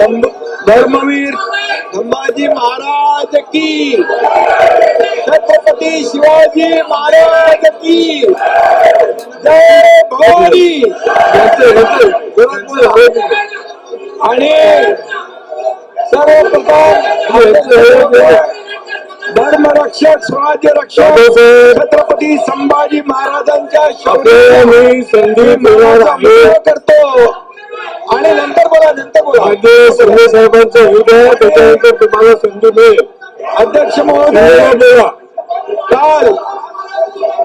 धर्मवीर संभाजी महाराज की। छत्रपती शिवाजी महाराज की। जय भवानी। आणि सर्वप्रथम धर्मरक्षक स्वराज्य रक्षक छत्रपती संभाजी महाराजांच्या शौर्य संधी करतो. आणि नंतर बोला नंतर बोला. माझे संजय साहेबांचा हृदय त्याच्यानंतर तुम्हाला संधी मिळेल. अध्यक्ष महोदय. बोला. काल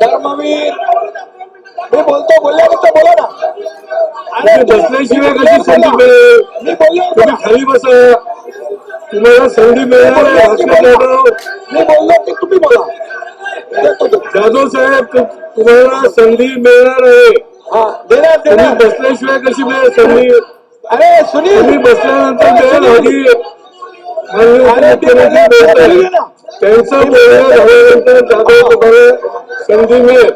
धर्मवीर मी बोलतो बोलल्यानंतर बोला ना. तुम्ही बसल्याशिवाय कशी संधी मिळेल? मी बोललो तुम्ही खाली बसा. तुम्हाला संधी जाधव मी बोललो की तुम्ही बोला. तो. जाधव साहेब तु- तुम्हाला संधी मिळणार आहे. हा देणार देणार. बसल्याशिवाय कशी मिळेल संधी? अरे सुनील! बसल्यानंतर. त्यांचं बोलणं झाल्यानंतर जाधव तुम्हाला संधी मिळेल.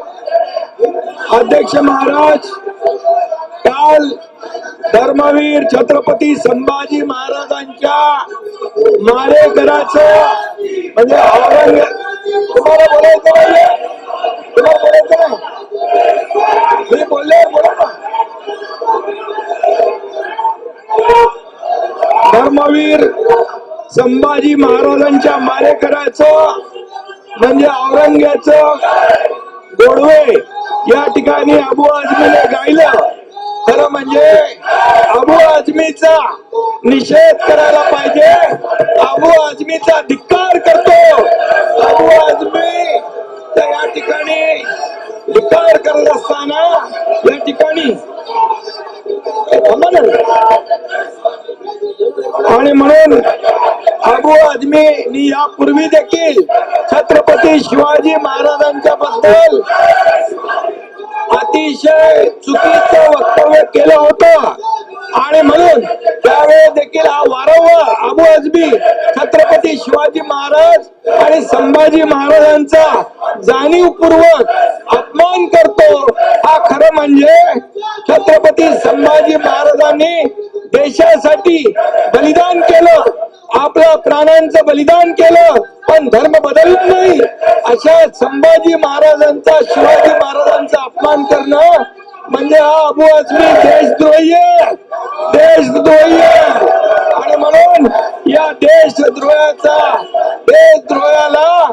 अध्यक्ष महाराज काल धर्मवीर छत्रपती संभाजी महाराजांच्या मारेकराचं म्हणजे औरंगजेब तुम्हाला बोलायचं नाही तुम्हाला बोलायचं नाही? मी बोलले बोला ना. धर्मवीर संभाजी महाराजांच्या मारेकराचं म्हणजे औरंग्याचं गोडवे या ठिकाणी अबू आझमीने गायलं. खरं म्हणजे अबू आझमीचा निषेध करायला पाहिजे. अबू आझमीचा धिक्कार करतो. अबू आझमी तर या ठिकाणी धिक्कार करत असताना या ठिकाणी आणि म्हणून अबू आझमीनी यापूर्वी देखील छत्रपती शिवाजी महाराजांच्या बद्दल अतिशय चुकीचं वक्तव्य केलं होतं. आणि म्हणून त्यावेळेस देखील हा वारंवार अबू आझमी छत्रपती शिवाजी महाराज आणि संभाजी महाराजांचा जाणीवपूर्वक अपमान करतो. हा खरं म्हणजे छत्रपती संभाजी महाराजांनी देशासाठी बलिदान केलं आपल्या प्राणांचं बलिदान केलं पण धर्म बदलत नाही. अशा संभाजी महाराजांचा शिवाजी महाराजांचा अपमान करणं म्हणजे हा अबू आझमी देशद्रोही आहे. देशद्रोही आहे. आणि म्हणून या देशद्रोहाचा देशद्रोहाला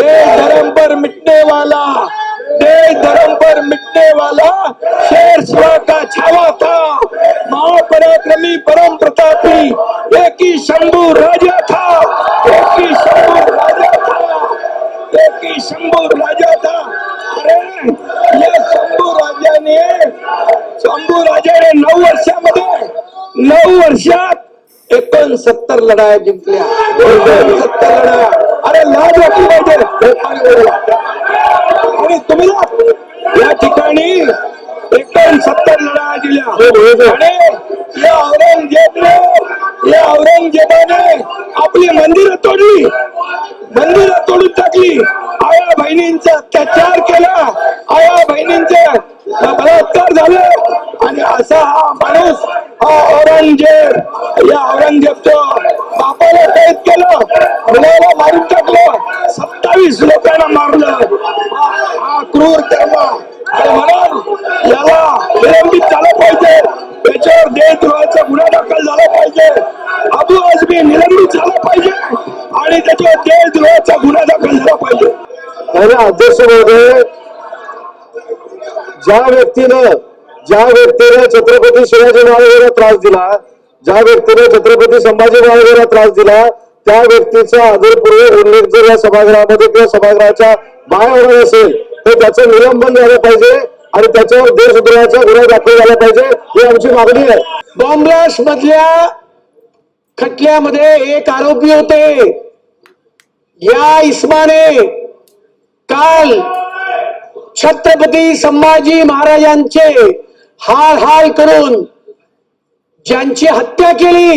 देश धर्म पर मिटने वाला देश धर्म पर मिटने वाला शेर शिवा का छावा था। महापराक्रमी परम प्रतापी, एक ही शंभू राजा था, एक ही शंभू राजा था, एक ही शंभू राजा था। अरे, या शंभू राजाने शंभू राजाने नऊ वर्षामध्ये नऊ वर्षात एकोणसत्तर लढाया जिंकल्या। एकोणसत्तर लढाया। अरे लाज वाटली पाहिजे हे. आणि तुम्ही या. ठिकाणी एकोणसत्तर लढाया दिल्या आणि या औरंगजेबने या औरंगजेबाने आपली मंदिरं तोडली. मंदिरं तोडून टाकली. आया बहिणींचा अत्याचार केला. आया बहिणींचे बलात्कार झाले. आणि असा हा माणूस हा औरंगजेब या औरंगजेबचं बापाला कैद केलं. मुलाला मारून टाकलं. सत्तावीस लोकांना मारलं. हा क्रूर कर्म आणि म्हणून याला विलंबित झालं पाहिजे. त्याच्यावर देहद्रोहाचा गुन्हा दाखल झाला पाहिजे. अबू आजमी निलंबित झाला पाहिजे. आणि त्याच्यावर देहद्रोहाचा गुन्हा दाखल झाला पाहिजे. आणि अध्यक्ष महोदय ज्या व्यक्तीनं ज्या व्यक्तीने छत्रपती शिवाजी महाराजांना त्रास दिला ज्या व्यक्तीने छत्रपती संभाजी महाराजांना त्रास दिला त्या व्यक्तीचा आदरपूर्वक उल्लेख जर या सभागृहामध्ये किंवा सभागृहाच्या बाहेर होणार असेल तर त्याचं निलंबन झालं पाहिजे आणि त्याच्यावर देशद्रोहाचा गुन्हा दाखल झाला पाहिजे ही आमची मागणी आहे. बॉम्ब्लास्ट मधल्या खटल्यामध्ये एक आरोपी होते. या इस्माने काल छत्रपती संभाजी महाराजांचे हाल हाल करून ज्यांची हत्या केली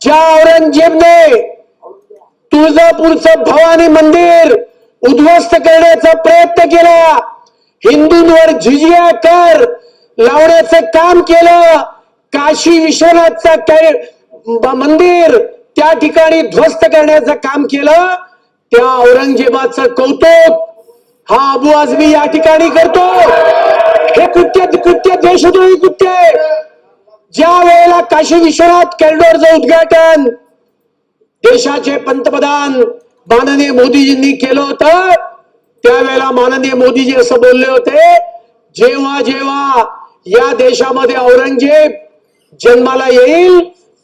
ज्या औरंगजेबने तुळजापूरचं भवानी मंदिर उद्ध्वस्त करण्याचा प्रयत्न केला हिंदूंवर झिजिया कर लावण्याचं काम केलं काशी विश्वनाथचा मंदिर त्या ठिकाणी ध्वस्त करण्याचं काम केलं त्या औरंगजेबाचं कौतुक हा अबू आझमी या ठिकाणी करतो हे कृत्य कृत्य देशद्रोही कृत्य आहे. ज्या वेळेला काशी विश्वनाथ कॉरिडॉरचं उद्घाटन देशाचे पंतप्रधान माननीय मोदीजींनी केलं होतं त्यावेळेला माननीय मोदीजी असं बोलले होते जेव्हा जेव्हा या देशामध्ये औरंगजेब जन्माला येईल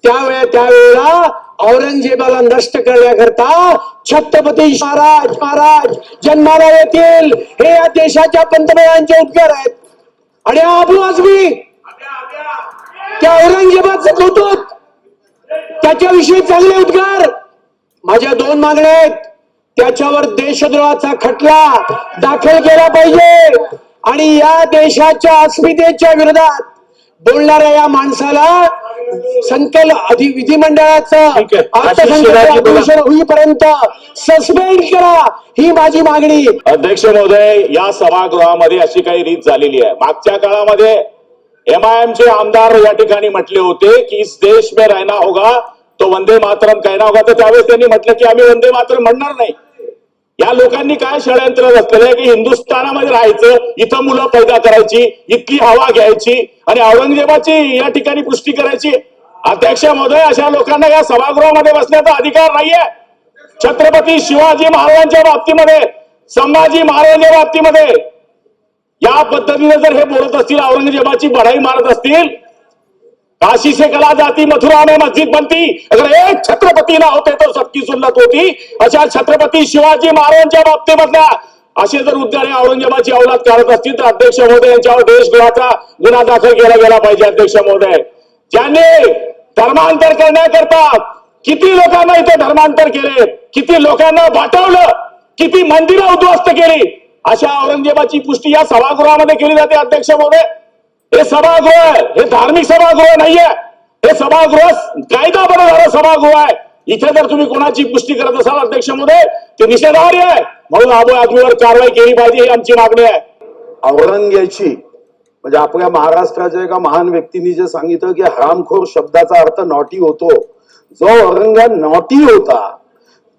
त्यावेळे त्यावेळेला औरंगजेबाला नष्ट करण्याकरता छत्रपती महाराज महाराज जन्माला येतील. हे या देशाच्या पंतप्रधानांचे उद्गार आहेत. आणि अबू आझमी त्या औरंगजेबाचं कौतुक त्याच्याविषयी चांगले उद्गार. माझ्या दोन मागण्या आहेत. त्याच्यावर देशद्रोहाचा खटला दाखल केला पाहिजे. आणि या देशाच्या अस्मितेच्या विरोधात बोलणाऱ्या या माणसाला संकल अधि विधिमंडळाचं. अधिवेशन होईपर्यंत सस्पेंड करा ही माझी मागणी. अध्यक्ष महोदय या सभागृहामध्ये अशी काही रीत झालेली आहे. मागच्या काळामध्ये एमआयएमचे आमदार या ठिकाणी म्हटले होते की इस देश में रहना होगा तो वंदे मातरम कहना होगा. तर त्यावेळेस त्यांनी म्हटलं की आम्ही वंदे मातरम म्हणणार नाही. या लोकांनी काय षडयंत्र रचलेलं आहे की हिंदुस्थानामध्ये राहायचं इथं मुलं पैदा करायची इतकी हवा घ्यायची आणि औरंगजेबाची या ठिकाणी पुष्टी करायची. अध्यक्ष महोदय अशा लोकांना या सभागृहामध्ये बसण्याचा अधिकार नाहीये. छत्रपती शिवाजी महाराजांच्या बाबतीमध्ये संभाजी महाराजांच्या बाबतीमध्ये या पद्धतीने जर हे बोलत असतील औरंगजेबाची बढाई मारत असतील काशी से कला जाती मथुरा में मस्जिद बनती अगर एक छत्रपती ना होते तो सबकी सुन्नत होती अशा छत्रपती शिवाजी महाराजांच्या बाबतीमधल्या असे जर उद्याने औरंगजेबाची अवलाद काढत असतील तर अध्यक्ष महोदय यांच्यावर देशद्रोहाचा गुन्हा दाखल केला गेला पाहिजे अध्यक्ष महोदय. ज्यांनी धर्मांतर करण्याकरता किती लोकांना इथे धर्मांतर केले किती लोकांना वाटवलं किती मंदिरं उद्ध्वस्त केली अशा औरंगजेबाची पुष्टी या सभागृहामध्ये केली जाते अध्यक्ष महोदय. हे सभागृह आहे हे धार्मिक सभागृह नाहीये. हे सभागृह कायदा बनवणारं सभागृह आहे. इथे जर तुम्ही कोणाची पुष्टी करत असाल अध्यक्ष महोदय ते निषेधार्य आहे. म्हणून आबो आदमीवर कारवाई केली पाहिजे ही आमची मागणी आहे. औरंग्याची म्हणजे आपल्या महाराष्ट्राच्या एका महान व्यक्तींनी जे सांगितलं की हरामखोर शब्दाचा अर्थ नॉटी होतो. जो औरंगा नॉटी होता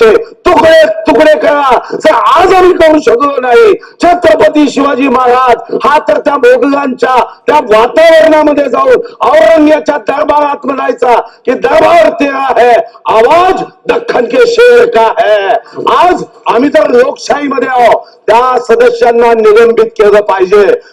विचाराचे तुकडे तुकडे करा. जर आज आम्ही करू शकलो नाही छत्रपती शिवाजी महाराज हा तर त्या मोगलांच्या त्या वातावरणामध्ये जाऊन औरंग्याच्या दरबारात म्हणायचा की दरबार तेरा है आवाज दख्खन के शेर का है. आज आम्ही तर लोकशाहीमध्ये आहोत. त्या सदस्यांना निलंबित केलं पाहिजे.